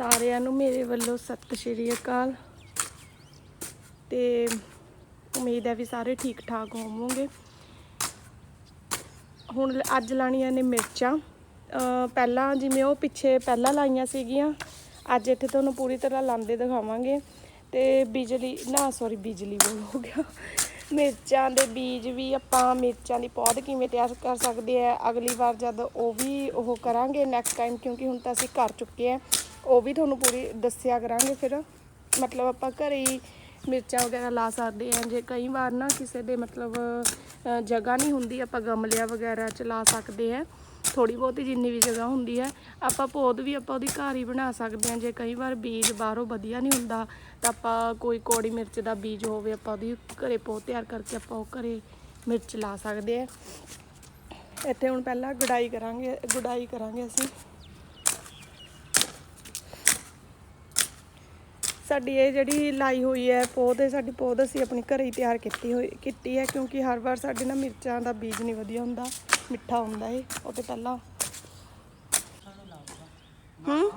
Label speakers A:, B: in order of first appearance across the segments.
A: ਸਾਰਿਆਂ ਨੂੰ ਮੇਰੇ ਵੱਲੋਂ ਸਤਿ ਸ਼੍ਰੀ ਅਕਾਲ। ਤੇ ਉਮੀਦ ਹੈ ਵੀ ਸਾਰੇ ਠੀਕ ਠਾਕ ਹੋਵੋਗੇ। ਹੁਣ ਅੱਜ ਲਾਣੀਆਂ ਨੇ ਮਿਰਚਾਂ। ਪਹਿਲਾਂ ਜਿਵੇਂ ਉਹ ਪਿੱਛੇ ਪਹਿਲਾਂ ਲਾਈਆਂ ਸੀਗੀਆਂ, ਅੱਜ ਇੱਥੇ ਤੁਹਾਨੂੰ ਪੂਰੀ ਤਰ੍ਹਾਂ ਲਾਂਦੇ ਦਿਖਾਵਾਂਗੇ। ਤੇ ਬਿਜਲੀ, ਨਾ ਸੌਰੀ ਬਿਜਲੀ ਬੋਲ ਹੋ ਗਿਆ। ਮਿਰਚਾਂ ਦੇ ਬੀਜ ਵੀ ਆਪਾਂ ਮਿਰਚਾਂ ਦੀ ਪੌਦ ਕਿਵੇਂ ਤਿਆਰ ਕਰ ਸਕਦੇ ਆ, ਅਗਲੀ ਵਾਰ ਜਦ ਉਹ ਵੀ ਉਹ ਕਰਾਂਗੇ ਨੈਕਸਟ ਟਾਈਮ ਕਿਉਂਕਿ ਹੁਣ ਤਾਂ ਅਸੀਂ ਕਰ ਚੁੱਕੇ ਆ। ਉਹ ਵੀ ਤੁਹਾਨੂੰ ਪੂਰੀ ਦੱਸਿਆ ਕਰਾਂਗੇ ਫਿਰ। ਮਤਲਬ ਆਪਾਂ ਘਰੇ ਹੀ ਮਿਰਚਾਂ ਵਗੈਰਾ ਲਾ ਸਕਦੇ ਆ ਜੇ ਕਈ ਵਾਰ ਨਾ ਕਿਸੇ ਦੇ ਮਤਲਬ ਜਗ੍ਹਾ ਨਹੀਂ ਹੁੰਦੀ, ਆਪਾਂ ਗਮਲਿਆਂ ਵਗੈਰਾ ਚ ਲਾ ਸਕਦੇ ਆ ਥੋੜੀ ਬਹੁਤੀ ਜਿੰਨੀ ਵੀ ਜਗ੍ਹਾ ਹੁੰਦੀ ਹੈ। ਆਪਾਂ ਪੌਦ ਵੀ ਆਪਾਂ ਉਹਦੀ ਘਰ ਹੀ ਬਣਾ ਸਕਦੇ ਹਾਂ। ਜੇ ਕਈ ਵਾਰ ਬੀਜ ਬਾਹਰੋਂ ਵਧੀਆ ਨਹੀਂ ਹੁੰਦਾ, ਤਾਂ ਆਪਾਂ ਕੋਈ ਕੋੜੀ ਮਿਰਚ ਦਾ ਬੀਜ ਹੋਵੇ, ਆਪਾਂ ਉਹਦੀ ਘਰੇ ਪੌਦ ਤਿਆਰ ਕਰਕੇ ਆਪਾਂ ਉਹ ਘਰੇ ਮਿਰਚ ਲਾ ਸਕਦੇ ਆ ਇੱਥੇ ਹੁਣ ਪਹਿਲਾਂ ਗੁਡਾਈ ਕਰਾਂਗੇ ਗੁਡਾਈ ਕਰਾਂਗੇ ਅਸੀਂ। ਸਾਡੀ ਇਹ ਜਿਹੜੀ ਲਾਈ ਹੋਈ ਹੈ ਪੌਦ ਹੈ ਸਾਡੀ ਪੌਦ ਅਸੀਂ ਆਪਣੀ ਘਰੇ ਹੀ ਤਿਆਰ ਕੀਤੀ ਹੋਈ, ਕੀਤੀ ਹੈ ਕਿਉਂਕਿ ਹਰ ਵਾਰ ਸਾਡੇ ਨਾ ਮਿਰਚਾਂ ਦਾ ਬੀਜ ਨਹੀਂ ਵਧੀਆ ਹੁੰਦਾ, ਮਿੱਠਾ ਹੁੰਦਾ ਏ ਉਹ ਤੇ ਪਹਿਲਾਂ ਹੂੰ?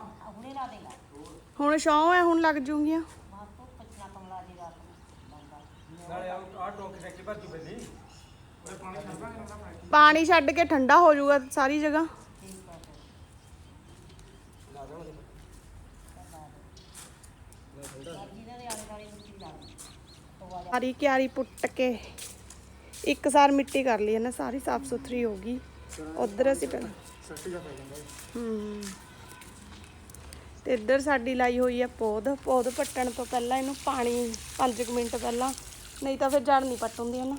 A: ਹੁਣ ਸ਼ੌਂ ਹੈ, ਹੁਣ ਲੱਗ ਜੂਗੀਆਂ? ਪਾਣੀ ਛੱਡ ਕੇ ਠੰਡਾ ਹੋ ਜਾਊਗਾ ਸਾਰੀ ਜਗ੍ਹਾ। ਸਾਰੀ ਕਿਆਰੀ ਪੁੱਟ ਕੇ ਇੱਕ ਸਾਰ ਮਿੱਟੀ ਕਰ ਲਈ ਹੈ ਨਾ ਸਾਰੀ ਸਾਫ਼ ਸੁਥਰੀ ਹੋ ਗਈ। ਉਧਰ ਅਸੀਂ ਪਹਿਲਾਂ ਹੂੰ। ਤੇ ਇੱਧਰ ਸਾਡੀ ਲਾਈ ਹੋਈ ਹੈ ਪੌਦ ਪੌਦ ਪੱਟਣ ਤੋਂ ਪਹਿਲਾਂ ਇਹਨੂੰ ਪਾਣੀ 5 ਮਿੰਟ ਪਹਿਲਾਂ। ਨਹੀਂ ਤਾਂ ਫਿਰ ਜੜ ਨਹੀਂ ਪੱਟ ਹੁੰਦੀ ਹੈ ਨਾ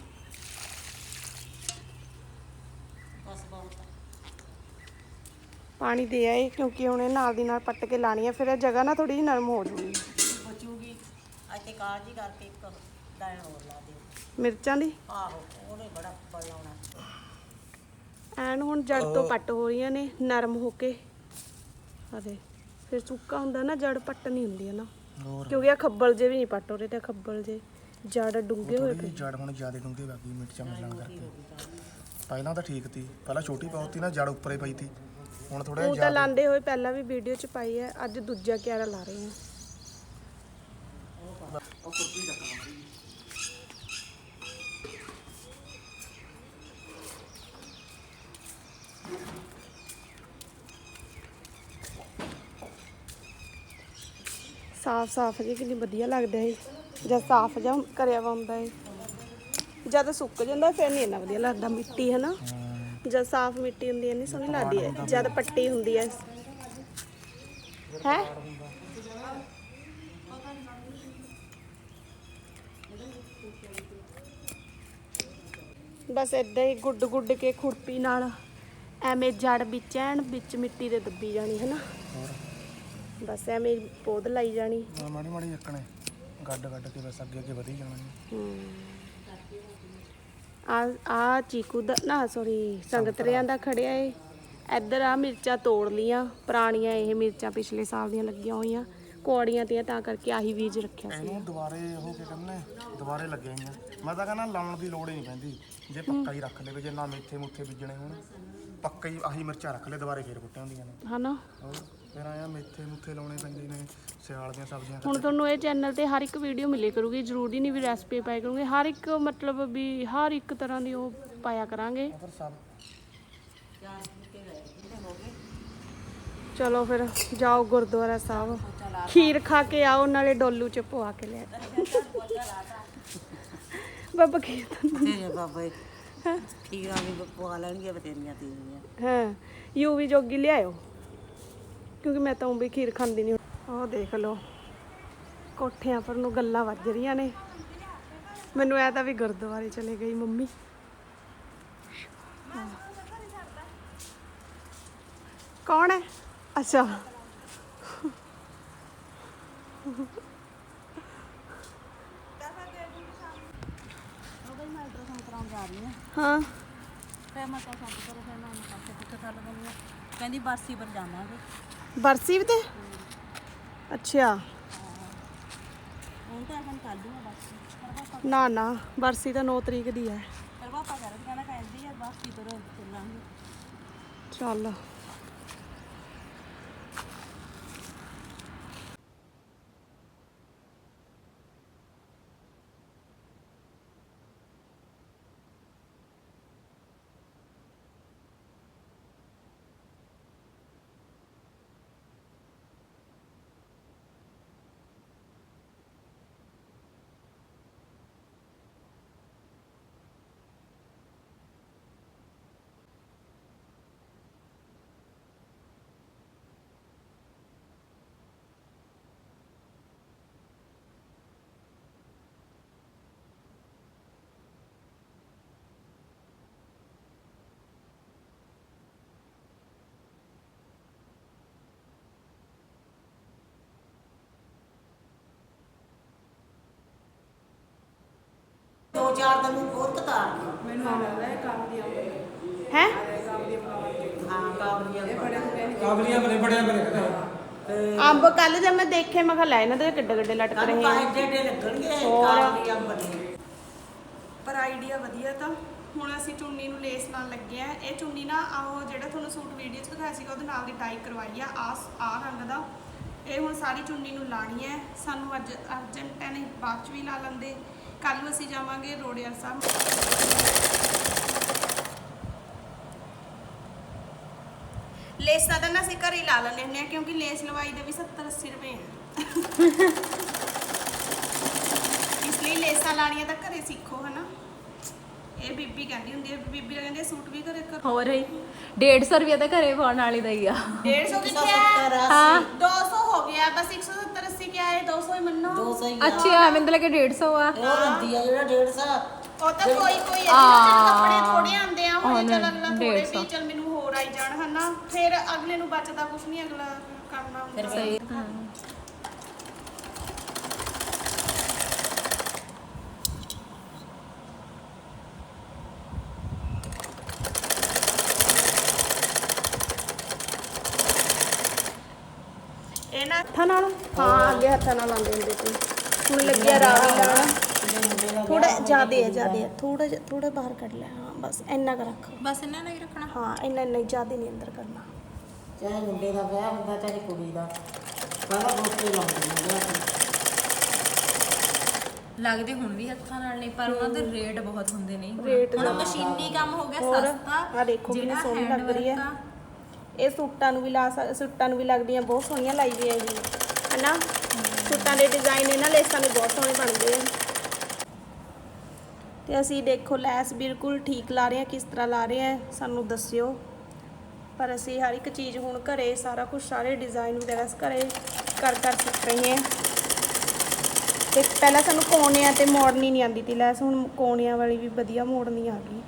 A: ਪਾਣੀ ਦੇ ਆਏ, ਕਿਉਂਕਿ ਹੁਣ ਇਹ ਨਾਲ ਦੀ ਨਾਲ ਪੱਟ ਕੇ ਲਾਣੀ ਹੈ ਫਿਰ ਇਹ ਜਗ੍ਹਾ ਨਾ ਥੋੜੀ ਜਿਹੀ ਨਰਮ ਹੋ ਜੂਗੀ।
B: ਤੇ ਕਾਲਜੀ ਕਰਕੇ ਇੱਕ ਦਾਣ ਹੋਰ ਲਾ ਦਿਓ।
A: ਮਿਰਚਾਂ ਦੀ?
B: ਆਹੋ ਉਹਨੇ ਬੜਾ ਫਲ ਲਾਉਣਾ।
A: ਐਨ ਹੁਣ ਜੜ ਤੋਂ ਪੱਟ ਹੋ ਰਹੀਆਂ ਨੇ ਨਰਮ ਹੋ ਕੇ। ਅਰੇ ਫਿਰ ਸੁੱਕਾ ਹੁੰਦਾ ਨਾ ਜੜ ਪੱਟ ਨਹੀਂ ਹੁੰਦੀ ਹੈ ਨਾ।
C: ਹੋਰ।
A: ਕਿਉਂਕਿ ਆ ਖੱਬਲ ਜੇ ਵੀ ਨਹੀਂ ਪੱਟ ਹੋ ਰਹੇ ਤੇ ਖੱਬਲ ਜੇ ਜੜ ਡੂੰਘੇ ਹੋਏ
C: ਥੋੜੀ
A: ਪਏ।
C: ਜੜ ਹੁਣ ਜ਼ਿਆਦਾ ਡੂੰਘੀ ਲੱਗੀ ਮਿਰਚਾਂ ਮਿਲਣ ਕਰਕੇ। ਪਹਿਲਾਂ ਤਾਂ ਠੀਕ ਤੀ ਪਹਿਲਾਂ ਛੋਟੀ ਪਾਉਤੀ ਨਾ ਜੜ ਉੱਪਰੇ ਪਈ ਤੀ। ਹੁਣ ਥੋੜਾ
A: ਉਹ ਤਾਂ ਲਾਂਦੇ ਹੋਏ ਪਹਿਲਾਂ ਵੀ ਵੀਡੀਓ ਚ ਪਾਈ ਹੈ ਅੱਜ ਦੂਜਾ ਕਿਆਰਾ ਲਾ ਰਹੇ ਹਾਂ। ਸਾਫ਼ ਸਾਫ਼ ਜੀ, ਕਿੰਨੀ ਵਧੀਆ ਲੱਗਦਾ ਹੈ ਜਦ ਸਾਫ਼ ਜਾਂ ਕਰਿਆ ਵਾ ਹੁੰਦਾ ਹੈ ਜਦ ਸੁੱਕ ਜਾਂਦਾ ਫਿਰ ਨਹੀਂ ਇੰਨਾ ਵਧੀਆ ਲੱਗਦਾ, ਮਿੱਟੀ ਹੈ ਨਾ ਜਦ ਸਾਫ਼ ਮਿੱਟੀ ਹੁੰਦੀ ਹੈ ਨਹੀਂ ਸੋਹਣੀ ਲੱਗਦੀ ਹੈ ਜਦ ਪੱਟੀ ਹੁੰਦੀ ਹੈ ਹੈ? ਬਸ ਏਦਾਂ ਹੀ ਗੁੱਡ ਗੁੱਡ ਕੇ ਖੁਰਪੀ ਨਾਲ ਐਵੇਂ ਜੜ ਵਿੱਚ ਐਨ ਵਿੱਚ ਮਿੱਟੀ ਦੇ ਦੱਬੀ ਜਾਣੀ ਹੈ ਨਾ ਬਸ ਐਵੇਂ ਹੀ ਪੌਦ ਲਾਈ ਜਾਣੀ।
C: ਆਹ ਮਾੜੀ ਮਾੜੀ ਇੱਕਣੇ। ਗੱਡ ਗੱਡ ਕੇ ਬਸ ਅੱਗੇ ਅੱਗੇ ਵਧੀ ਜਾਣਾ।
A: ਆ ਆ ਚੀਕੂ ਦਾ ਨਾ ਸੌਰੀ ਸੰਗਤਰਿਆਂ ਦਾ ਖੜਿਆ ਏ। ਇੱਧਰ ਆ ਮਿਰਚਾਂ ਤੋੜ ਲੀਆਂ। ਪੁਰਾਣੀਆਂ ਇਹ ਮਿਰਚਾਂ ਪਿਛਲੇ ਸਾਲ ਦੀਆਂ ਲੱਗੀਆਂ ਹੋਈਆਂ। ਕੋੜੀਆਂ ਤੀਆਂ ਤਾਂ ਕਰਕੇ ਆਹੀ ਬੀਜ ਰੱਖਿਆ ਸੀ।
C: ਇਹਨੂੰ ਦੁਬਾਰੇ ਉਹ ਕੀ ਕਹਿੰਦੇ ਦੁਬਾਰੇ ਲੱਗੇ ਆਈਆਂ ਮੈਂ ਤਾਂ ਕਹਿੰਦਾ ਲਾਉਣ ਦੀ ਲੋੜ ਹੀ ਨਹੀਂ ਪੈਂਦੀ। ਜੇ ਪੱਕਾ ਹੀ ਰੱਖ ਲਵੇ ਜੇ ਨਾ ਮੇਥੇ ਮੁੱਥੇ ਬੀਜਣੇ ਹੋਣ ਪੱਕਾ ਹੀ ਆਹੀ ਮਿਰਚਾਂ ਰੱਖ ਲੈ ਦੁਬਾਰੇ ਫੇਰ ਕੁੱਟੇ ਹੁੰਦੀਆਂ ਨੇ।
A: ਹਨਾ?
C: ਹੋਰ ਫਿਰ ਆਇਆ ਮੇਥੇ ਮੁੱਥੇ ਲਾਉਣੇ ਪੈਂਦੇ ਨੇ ਸਿਆਲ ਦੀਆਂ ਸਬਜ਼ੀਆਂ
A: ਹੁਣ ਤੁਹਾਨੂੰ ਇਹ ਚੈਨਲ ਤੇ ਹਰ ਇੱਕ ਵੀਡੀਓ ਮਿਲੇ ਕਰੂਗੀ ਜ਼ਰੂਰੀ ਨਹੀਂ ਵੀ ਰੈਸਪੀ ਪਾਇਆ ਕਰੂੰਗੇ। ਹਰ ਇੱਕ ਮਤਲਬ ਵੀ ਹਰ ਇੱਕ ਤਰ੍ਹਾਂ ਦੀ ਉਹ ਪਾਇਆ ਕਰਾਂਗੇ।
C: ਫਿਰ ਸਭ
A: ਚਲੋ ਫਿਰ ਜਾਓ ਗੁਰਦੁਆਰਾ ਸਾਹਿਬ। ਖੀਰ ਖਾ ਕੇ ਆਓ ਨਾਲੇ ਡੋਲੂ ਚ ਪਵਾ ਕੇ ਲਿਆ ਬਾਬਾ ਖੀਰ
B: ਤੇਰੇ ਬਾਬੇ ਠੀਕਰਾਂ ਵੀ ਪਵਾ ਲੈਣਗੇ ਬਤੇਰੀਆਂ ਤੀਵੀਆਂ
A: ਹਾਂ ਯੂਵੀ ਜੋਗੀ ਲਿਆਇਓ। ਕਿਉਂਕਿ ਮੈਂ ਤਾਂ ਉਹ ਵੀ ਖੀਰ ਖਾਂਦੀ ਨਹੀਂ ਉਹ ਦੇਖ ਲਓ ਕੋਠਿਆਂ ਪਰ ਨੂੰ ਗੱਲਾਂ ਵੱਜ ਰਹੀਆਂ ਨੇ। ਮੈਨੂੰ ਐ ਤਾਂ ਵੀ ਗੁਰਦੁਆਰੇ ਚਲੇ ਗਈ ਮੰਮੀ। ਕੌਣ ਹੈ? ਅੱਛਾ। ਹਾਂ।
B: ਕਹਿੰਦੀ ਬਰਸੀ ਪਰ ਜਾਵਾਂਗੇ।
A: ਬਰਸੀ ਤੇ? ਅੱਛਾ।
B: ਹੁਣ ਤਾਂ ਅਸਾਂ ਕੱਲ ਨੂੰ ਬਰਸੀ।
A: ਨਾ ਨਾ ਬਰਸੀ ਤਾਂ 9 ਤਰੀਕ ਦੀ ਹੈ।
B: ਪਰ ਪਾਪਾ ਕਹਿੰਦਾ ਕਹਿੰਦੀ ਆ ਬਰਸੀ ਪਰ ਚੱਲਾਂਗੇ।
A: ਚੱਲ।
B: ਦੋ ਚਾਰ ਦਿਨ ਨੂੰ ਹੋਰ ਕਤਾਰ ਦੀ
A: ਮੈਨੂੰ ਲੱਗਦਾ ਹੈ ਕੰਮ ਦੀ
B: ਹੈ?
A: ਕੰਮ ਦੀ
B: ਹਾਂ ਕਾਬਲੀਆਂ ਦੇ
D: ਕਾਬਲੀਆਂ ਬਣੇ। ਬੜਿਆ ਬਣੇ।
A: ਅੰਬ ਕੱਲ ਜਦ ਮੈਂ ਦੇਖੇ ਮੈਂ ਕਿਹਾ ਲੈ ਇਹਨਾਂ ਦੇ ਕਿੱਡੇ ਕਿੱਡੇ ਲਟਕ ਰਹੇ ਆ।
B: ਲੱਗਣਗੇ। ਕਾਬਲੀਆਂ ਬਣੇ।
A: ਪਰ ਆਈਡੀਆ ਵਧੀਆ ਤਾਂ। ਹੁਣ ਅਸੀਂ ਚੁੰਨੀ ਨੂੰ ਲੇਸ ਨਾਲ ਲੱਗੇ ਆ। ਇਹ ਚੁੰਨੀ ਨਾ ਆਹ ਜਿਹੜਾ ਤੁਹਾਨੂੰ ਸੂਟ ਵੀਡੀਓ 'ਚ ਦਿਖਾਇਆ ਸੀਗਾ ਉਹਦੇ ਨਾਲ ਦੀ ਟਾਈ ਕਰਵਾਈ ਆ। ਆ ਆ ਰੰਗ ਦਾ। ਇਹ ਹੁਣ ਸਾਰੀ ਚੁੰਨੀ ਨੂੰ ਲਾਣੀ ਹੈ। ਸਾਨੂੰ ਅੱਜ ਅਰਜੈਂਟ ਹੈ ਨਹੀਂ ਬਾਅਦ 'ਚ ਵੀ ਲਾ ਲੈਂਦੇ। ਕੱਲ ਨੂੰ ਅਸੀਂ ਜਾਵਾਂਗੇ ਰੋੜਿਆ ਸਾਹਿਬ। ਲੇਸ ਦਾ ਤਾਂ ਨਾ ਅਸੀਂ ਘਰੇ ਲਾ ਲੈਂਦੇ ਹੁੰਦੇ ਆ ਕਿਉਂਕਿ ਲੇਸ ਲਵਾਈ ਦੇ ਵੀ 70 80 ਰੁਪਏ ਆ। ਇਸ ਲਈ ਲੇਸਾਂ ਲਾਣੀਆਂ ਤਾਂ ਘਰੇ ਸਿੱਖੋ ਹਨਾ। ਇਹ ਬੀਬੀ ਕਹਿੰਦੀ ਹੁੰਦੀ ਹੈ ਬੀਬੀ ਕਹਿੰਦੀ ਸੂਟ ਵੀ ਘਰੇ ਕਰੋ।
E: ਹੋਰ ਹੀ 150 ਰੁਪਏ ਤਾਂ ਘਰੇ ਪਾਉਣ ਵਾਲੀ ਦਾ ਹੀ ਆ।
A: 150 ਕਿੱਥੇ ਹੈ।
E: ਹਾਂ
A: 200 ਹੋ ਗਿਆ ਬਸ 170 80 ਕਿਆ ਹੈ 200 ਹੀ ਮੰਨੋ।
B: ਦੋ ਸਹੀ
E: ਅੱਛਾ ਮੈਨੂੰ। ਤਾਂ ਲੱਗਾ 150 ਆ।
B: ਉਹ ਹੁੰਦੀ ਆ ਜਿਹੜਾ 150
A: ਉਹ ਤਾਂ ਕੋਈ ਕੋਈ ਹੈ
E: ਆ।
A: ਜਿਹਨਾਂ ਦੇ ਕੱਪੜੇ ਥੋੜੇ ਆਉਂਦੇ ਆ ਹੁਣ
E: ਹੁਣ
A: ਚੱਲ ਅਗਲਾ ਥੋੜੇ
E: ਡੇਢ ਸੌ।
A: ਵੀ ਚੱਲ ਮੈਨੂੰ ਹੋਰ ਆਈ ਜਾਣ ਹਨਾ? ਫਿਰ ਅਗਲੇ ਨੂੰ ਬਚਦਾ ਕੁਝ ਨਹੀਂ ਅਗਲਾ ਕਰਨਾ ਹੁੰਦਾ।
E: ਸਹੀ
A: ਇਹ ਨਾ ਹੱਥਾਂ ਨਾਲ? ਹਾਂ ਅੱਗੇ ਹੱਥਾਂ ਨਾਲ ਲਾਉਂਦੇ ਹੁੰਦੇ ਸੀ। ਹੁਣ ਲੱਗਿਆ ਰਾਵੀ ਲਾਣਾ ਥੋੜਾ ਜ਼ਿਆਦੇ ਹੈ ਜ਼ਿਆਦੇ ਹੈ ਥੋੜਾ ਜਿਹਾ- ਥੋੜਾ ਬਾਹਰ ਕੱਢ ਲੈ। ਹਾਂ ਬਸ ਇੰਨਾ ਕੁ ਰੱਖ।
E: ਬਸ ਇਹਨਾਂ ਨੇ ਹੀ ਰੱਖਣਾ?
A: ਹਾਂ ਇੰਨਾ ਇੰਨਾ ਹੀ ਜ਼ਿਆਦੇ ਨਹੀਂ ਅੰਦਰ ਕਰਨਾ।
B: ਚਾਹੇ ਮੁੰਡੇ ਦਾ ਵਿਆਹ ਹੁੰਦਾ ਚਾਹੇ ਕੁੜੀ ਦਾ। ਪਹਿਲਾਂ ਗੋਪੇ ਲਾਉਂਦੇ ਹੁੰਦੇ ਆ
E: ਲੱਗਦੇ ਹੁਣ ਵੀ ਹੱਥਾਂ ਨਾਲ ਨਹੀਂ ਪਰ ਉਹਨਾਂ ਦੇ ਰੇਟ ਬਹੁਤ ਹੁੰਦੇ ਨੇ। ਹੁਣ ਮਸ਼ੀਨੀ ਕੰਮ ਹੋ ਗਿਆ ਸਸਤਾ।
A: ਆ ਦੇਖੋ ਕਿੰਨੀ ਸੋਹਣੀ ਲੱਗ ਰਹੀ ਹੈ। ਇਹ ਸੂਟਾਂ ਨੂੰ ਵੀ ਲਾ ਸਕ- ਸੂਟਾਂ ਨੂੰ ਵੀ ਲੱਗਦੀਆਂ, ਬਹੁਤ ਸੋਹਣੀਆਂ ਲਾਈ ਵੀ ਹੈ ਜੀ ਹਨਾ? ਸੂਟਾਂ ਦੇ ਡਿਜ਼ਾਈਨ ਇਹਨਾਂ ਲੇਸਾਂ ਦੇ ਬਹੁਤ ਸੋਹਣੇ ਬਣਦੇ ਆ। ਤੇ ਅਸੀਂ ਦੇਖੋ, ਲੈਸ ਬਿਲਕੁਲ ਠੀਕ ਲਾ ਰਹੇ ਹਾਂ ਕਿਸ ਤਰ੍ਹਾਂ ਲਾ ਰਹੇ ਹਾਂ ਸਾਨੂੰ ਦੱਸਿਓ। ਪਰ ਅਸੀਂ ਹਰ ਇੱਕ ਚੀਜ਼ ਹੁਣ ਘਰੇ ਸਾਰਾ ਕੁਝ ਸਾਰੇ ਡਿਜ਼ਾਈਨ ਵਗੈਰਾ ਘਰੇ ਕਰ ਕਰ ਸਿੱਖ ਰਹੇ ਹਾਂ ਤੇ ਪਹਿਲਾਂ ਸਾਨੂੰ ਕੋਣਿਆਂ ਤੇ ਮੋੜਨੀ ਨਹੀਂ ਆਉਂਦੀ ਤੀ ਲੈਸ, ਹੁਣ ਕੋਣਿਆਂ ਵਾਲੀ ਵੀ ਵਧੀਆ ਮੋੜਨੀ ਆ ਗਈ।